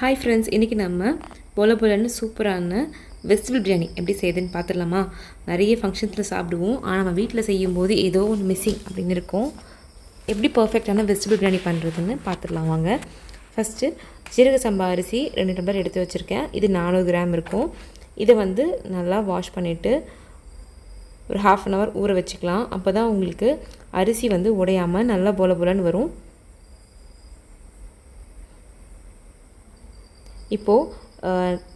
Hi friends இன்றைக்கி நம்ம போல போலன்னு சூப்பரான வெஜிடபிள் பிரியாணி எப்படி செய்யுதுன்னு பார்த்துடலாமா? நிறைய ஃபங்க்ஷன்ஸில் சாப்பிடுவோம். ஆனால் நம்ம வீட்டில் செய்யும்போது ஏதோ ஒன்று மிஸ்ஸிங் அப்படின்னு இருக்கும். எப்படி பர்ஃபெக்டான வெஜிடபிள் பிரியாணி பண்ணுறதுன்னு பார்த்துடலாம் வாங்க. ஃபஸ்ட்டு சீரக சம்பா அரிசி ரெண்டு டம்ளர் எடுத்து வச்சுருக்கேன். இது நானூறு கிராம் இருக்கும். இதை வந்து நல்லா வாஷ் பண்ணிவிட்டு ஒரு ஹாஃப் அன் ஹவர் ஊற வச்சுக்கலாம். அப்போ தான் உங்களுக்கு அரிசி வந்து உடையாமல் நல்லா போல போலன்னு வரும். இப்போது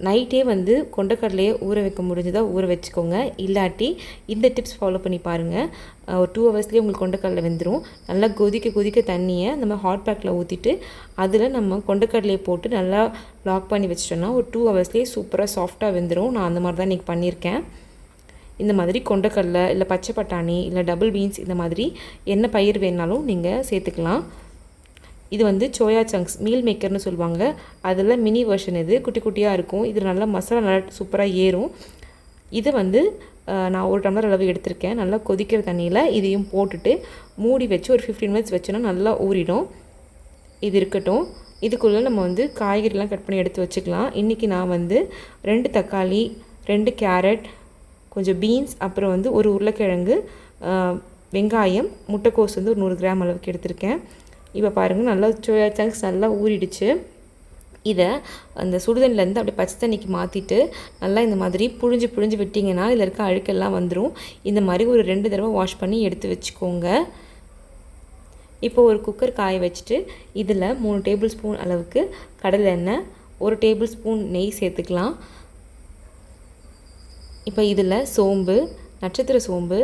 நைட்டே வந்து கொண்டக்கடலையை ஊற வைக்க முடிஞ்சதாக ஊற வச்சுக்கோங்க. இல்லாட்டி இந்த டிப்ஸ் ஃபாலோ பண்ணி பாருங்கள் ஒரு டூ ஹவர்ஸ்லேயே உங்களுக்கு கொண்டக்கடலை வெந்துடும் நல்லா கொதிக்க கொதிக்க தண்ணியை நம்ம ஹாட் பேக்கில் ஊற்றிட்டு அதில் நம்ம கொண்டக்கடலையை போட்டு நல்லா லாக் பண்ணி வச்சிட்டோன்னா ஒரு டூ ஹவர்ஸ்லேயே சூப்பராக சாஃப்டாக வெந்துடும் நான் அந்த மாதிரி தான் இன்றைக்கி பண்ணியிருக்கேன். இந்த மாதிரி கொண்டக்கடலை இல்லை பச்சை பட்டாணி இல்லை டபுள் பீன்ஸ் இந்த மாதிரி என்ன பயிர் வேணாலும் நீங்கள் சேர்த்துக்கலாம். இது வந்து சோயா சங்க்ஸ் மீல் மேக்கர்னு சொல்லுவாங்க. அதில் மினி வெர்ஷன் இது குட்டி குட்டியாக இருக்கும். இது நல்லா மசாலா நல்லா சூப்பராக ஏறும். இது வந்து நான் ஒரு டம்ளர் அளவு எடுத்திருக்கேன். நல்லா கொதிக்கிற தண்ணியில் இதையும் போட்டுட்டு மூடி வச்சு ஒரு ஃபிஃப்டீன் மினிட்ஸ் வச்சோன்னா நல்லா ஊறிடும். இது இருக்கட்டும். இதுக்குள்ளே நம்ம வந்து காய்கறிலாம் கட் பண்ணி எடுத்து வச்சுக்கலாம். இன்றைக்கி நான் வந்து ரெண்டு தக்காளி ரெண்டு கேரட் கொஞ்சம் பீன்ஸ் அப்புறம் வந்து ஒரு உருளைக்கிழங்கு வெங்காயம் முட்டைக்கோஸ் வந்து ஒரு நூறு கிராம் அளவுக்கு எடுத்திருக்கேன். இப்போ பாருங்கள் நல்லா சோயா சங்க்ஸ் நல்லா ஊறிடுச்சு. இதை அந்த சுடுதண்ணிலேருந்து அப்படியே பச்சை தண்ணிக்கு மாற்றிட்டு நல்லா இந்த மாதிரி புழிஞ்சு புழிஞ்சு விட்டிங்கன்னா இதில் இருக்க அழுக்கெல்லாம் வந்துடும் இந்த மாதிரி ஒரு ரெண்டு தடவை வாஷ் பண்ணி எடுத்து வச்சுக்கோங்க. இப்போ ஒரு குக்கர் காய வச்சுட்டு இதில் மூணு டேபிள் ஸ்பூன் அளவுக்கு கடலை எண்ணெய் ஒரு டேபிள் ஸ்பூன் நெய் சேர்த்துக்கலாம். இப்போ இதில் சோம்பு நட்சத்திர சோம்பு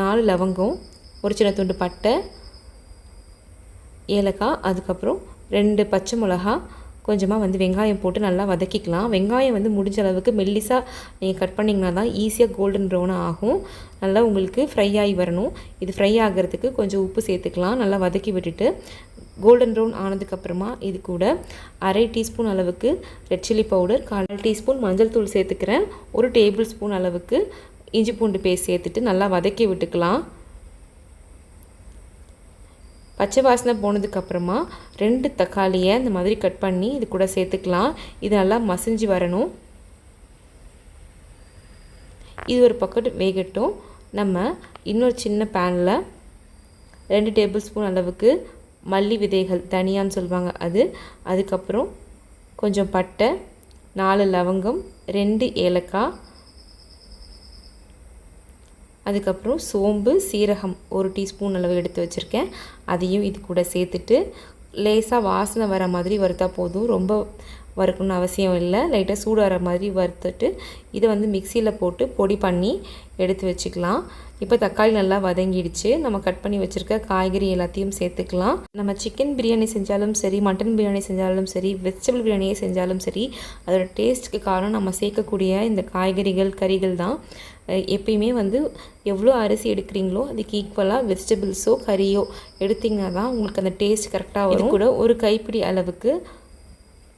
நாலு லவங்கம் ஒரு சின்ன துண்டு பட்டை ஏலக்காய் அதுக்கப்புறம் ரெண்டு பச்சை மிளகா கொஞ்சமாக வந்து வெங்காயம் போட்டு நல்லா வதக்கிக்கலாம். வெங்காயம் வந்து முடிஞ்ச அளவுக்கு மெல்லிஸாக நீங்கள் கட் பண்ணிங்கன்னா தான் ஈஸியாக கோல்டன் ப்ரௌனாக ஆகும். நல்லா உங்களுக்கு ஃப்ரை ஆகி வரணும். இது ஃப்ரை ஆகிறதுக்கு கொஞ்சம் உப்பு சேர்த்துக்கலாம். நல்லா வதக்கி விட்டுட்டு கோல்டன் ப்ரௌன் ஆனதுக்கப்புறமா இது கூட அரை டீஸ்பூன் அளவுக்கு ரெட் சில்லி பவுடர் கால் டீஸ்பூன் மஞ்சள் தூள் சேர்த்துக்கிறேன். ஒரு டேபிள் ஸ்பூன் அளவுக்கு இஞ்சி பூண்டு பேஸ்ட் சேர்த்துட்டு நல்லா வதக்கி விட்டுக்கலாம். பச்சை வாசனை போனதுக்கப்புறமா ரெண்டு தக்காளியை இந்த மாதிரி கட் பண்ணி இது கூட சேர்த்துக்கலாம். இது நல்லா மசிஞ்சு வரணும். இது ஒரு பக்கம் வேகட்டும். நம்ம இன்னொரு சின்ன பேனில் ரெண்டு டேபிள் ஸ்பூன் அளவுக்கு மல்லி விதைகள் தனியான்னு சொல்லுவாங்க அது. அதுக்கப்புறம் கொஞ்சம் பட்டை நாலு லவங்கம் ரெண்டு ஏலக்காய் அதுக்கப்புறம் சோம்பு சீரகம் ஒரு டீஸ்பூன் அளவு எடுத்து வச்சுருக்கேன். அதையும் இது கூட சேர்த்துட்டு லேசாக வாசனை வர மாதிரி வறுத்தா போதும். ரொம்ப வறுக்கணும்னு அவசியம் இல்லை. லைட்டாக சூடு வர மாதிரி வறுத்துட்டு இதை வந்து மிக்சியில் போட்டு பொடி பண்ணி எடுத்து வச்சுக்கலாம். இப்போ தக்காளி நல்லா வதங்கிடுச்சு. நம்ம கட் பண்ணி வச்சுருக்க காய்கறி எல்லாத்தையும் சேர்த்துக்கலாம். நம்ம சிக்கன் பிரியாணி செஞ்சாலும் சரி மட்டன் பிரியாணி செஞ்சாலும் சரி வெஜிடபிள் பிரியாணியே செஞ்சாலும் சரி அதோட டேஸ்ட்டுக்கு காரணம் நம்ம சேர்க்கக்கூடிய இந்த காய்கறிகள் கறிகள் தான். எப்பயுமே வந்து எவ்வளோ அரிசி எடுக்கிறீங்களோ அதுக்கு ஈக்குவலாக வெஜிடபிள்ஸோ கறியோ எடுத்திங்கன்னா தான் உங்களுக்கு அந்த டேஸ்ட் கரெக்டாக வரும். கூட ஒரு கைப்பிடி அளவுக்கு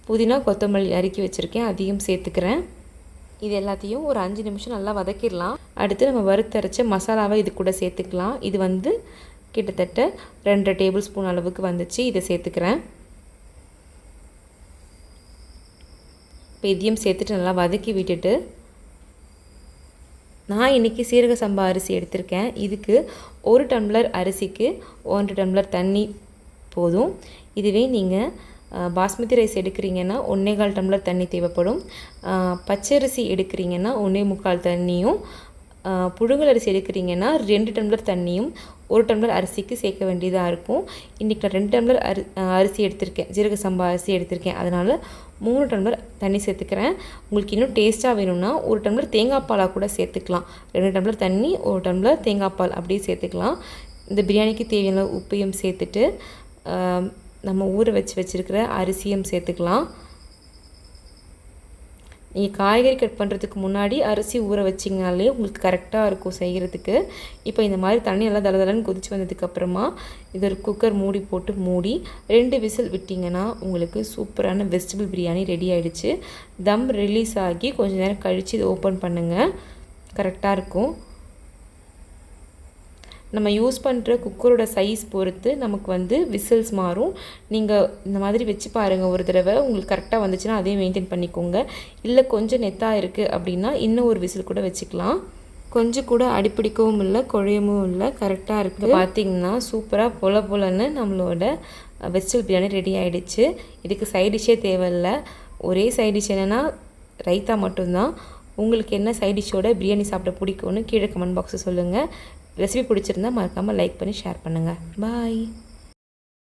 புதினா கொத்தமல்லி அறுக்கி வச்சுருக்கேன். அதையும் சேர்த்துக்கிறேன். இது எல்லாத்தையும் ஒரு அஞ்சு நிமிஷம் நல்லா வதக்கிடலாம். அடுத்து நம்ம வறுத்தரைச்ச மசாலாவை இது கூட சேர்த்துக்கலாம். இது வந்து கிட்டத்தட்ட ரெண்டு டேபிள் ஸ்பூன் அளவுக்கு வந்துச்சு. இதை சேர்த்துக்கிறேன். இப்போ இதையும் சேர்த்துட்டு நல்லா வதக்கி விட்டுட்டு நான் இன்றைக்கி சீரக சம்பா அரிசி எடுத்திருக்கேன். இதுக்கு ஒரு டம்ளர் அரிசிக்கு ஒன்றரை டம்ளர் தண்ணி போதும். இதுவே நீங்கள் பாஸ்மதி ரைஸ் எடுக்கிறீங்கன்னா ஒன்றே கால் டம்ளர் தண்ணி தேவைப்படும். பச்சரிசி எடுக்கிறீங்கன்னா ஒன்றே முக்கால் தண்ணியும் புழுங்கல் அரிசி எடுக்கிறீங்கன்னா ரெண்டு டம்ளர் தண்ணியும் ஒரு டம்ளர் அரிசிக்கு சேர்க்க வேண்டியதாக இருக்கும். இன்றைக்கி நான் ரெண்டு டம்ளர் அரி அரிசி எடுத்திருக்கேன். ஜீரக சம்பா அரிசி எடுத்திருக்கேன். அதனால் மூணு டம்ளர் தண்ணி சேர்த்துக்கிறேன். உங்களுக்கு இன்னும் டேஸ்ட்டாக வேணும்னா ஒரு டம்ளர் தேங்காய் பாலாக கூட சேர்த்துக்கலாம். ரெண்டு டம்ளர் தண்ணி ஒரு டம்ளர் தேங்காய் பால் அப்படியே சேர்த்துக்கலாம். இந்த பிரியாணிக்கு தேவையான உப்பையும் சேர்த்துட்டு நம்ம ஊற வச்சு வச்சுருக்கிற அரிசியும் சேர்த்துக்கலாம். நீங்கள் காய்கறி கட் பண்ணுறதுக்கு முன்னாடி அரிசி ஊற வச்சிங்கனாலே உங்களுக்கு கரெக்டாக இருக்கும் செய்கிறதுக்கு இப்போ இந்த மாதிரி தண்ணி நல்லா தளதளன்னு கொதிச்சு வந்ததுக்கப்புறமா இது ஒரு குக்கர் மூடி போட்டு மூடி ரெண்டு விசில் விட்டிங்கன்னா உங்களுக்கு சூப்பரான வெஜிடபிள் பிரியாணி ரெடி ஆகிடுச்சு தம் ரிலீஸ் ஆகி கொஞ்சம் நேரம் கழித்து இதை ஓப்பன் பண்ணுங்கள் கரெக்டாக இருக்கும். நம்ம யூஸ் பண்ணுற குக்கரோட சைஸ் பொறுத்து நமக்கு வந்து விசில்ஸ் மாறும். நீங்கள் இந்த மாதிரி வச்சு பாருங்கள் ஒரு தடவை உங்களுக்கு கரெக்டாக வந்துச்சுன்னா அதையும் மெயின்டைன் பண்ணிக்கோங்க. இல்லை கொஞ்சம் நெத்தாக இருக்குது அப்படின்னா இன்னும் ஒரு விசில் கூட வச்சுக்கலாம். கொஞ்சம் கூட அடிப்பிடிக்கவும் இல்லை குழையவும் இல்லை கரெக்டாக இருக்குது பார்த்தீங்கன்னா சூப்பராக பொல பொலன்னு நம்மளோட வெஜிடபிள் பிரியாணி ரெடி ஆகிடுச்சு இதுக்கு சைட் டிஷ்ஷே தேவையில்லை. ஒரே சைட் டிஷ் என்னென்னா ரைத்தா மட்டும்தான். உங்களுக்கு என்ன சைட் டிஷ்ஷோட பிரியாணி சாப்பிட பிடிக்கும்னு கீழே கமெண்ட் பாக்ஸில் சொல்லுங்கள் ரெசிபி பிடிச்சிருந்தா மறக்காமல் லைக் பண்ணி ஷேர் பண்ணுங்கள் பாய்